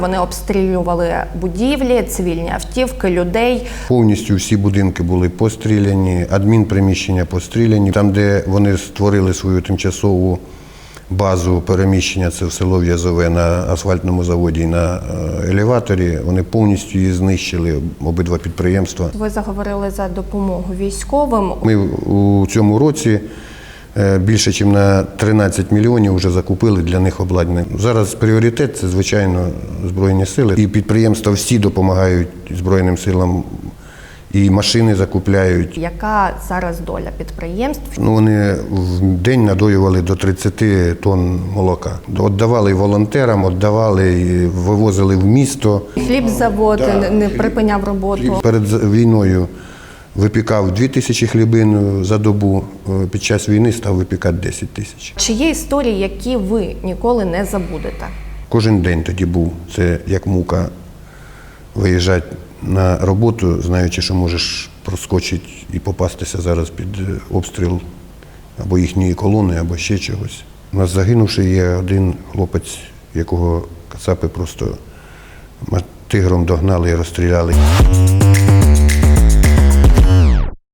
Вони обстрілювали будівлі, цивільні автівки, людей. Повністю всі будинки були постріляні, адмінприміщення постріляні. Там, де вони створили свою тимчасову базу переміщення, це в село В'язове на асфальтному заводі і на е, елеваторі, вони повністю її знищили, обидва підприємства. Ви заговорили за допомогу військовим. Ми у цьому році більше, ніж на 13 мільйонів вже закупили для них обладнання. Зараз пріоритет це, звичайно, Збройні сили. І підприємства всі допомагають Збройним силам, і машини закупляють. Яка зараз доля підприємств? Ну, вони в день надоювали до 30 тонн молока. Віддавали волонтерам, віддавали, вивозили в місто. Хлібзавод Да, не- хліб- припиняв роботу. Перед з- війною випікав 2 тисячі хлібин за добу. Е, Під час війни став випікати 10 тисяч. Чи є історії, які ви ніколи не забудете? Кожен день тоді був. Це як мука виїжджати на роботу, знаючи, що можеш проскочити і попастися зараз під е, обстріл або їхньої колони, або ще чогось. У нас загинувший є один хлопець, якого кацапи просто тигром догнали і розстріляли.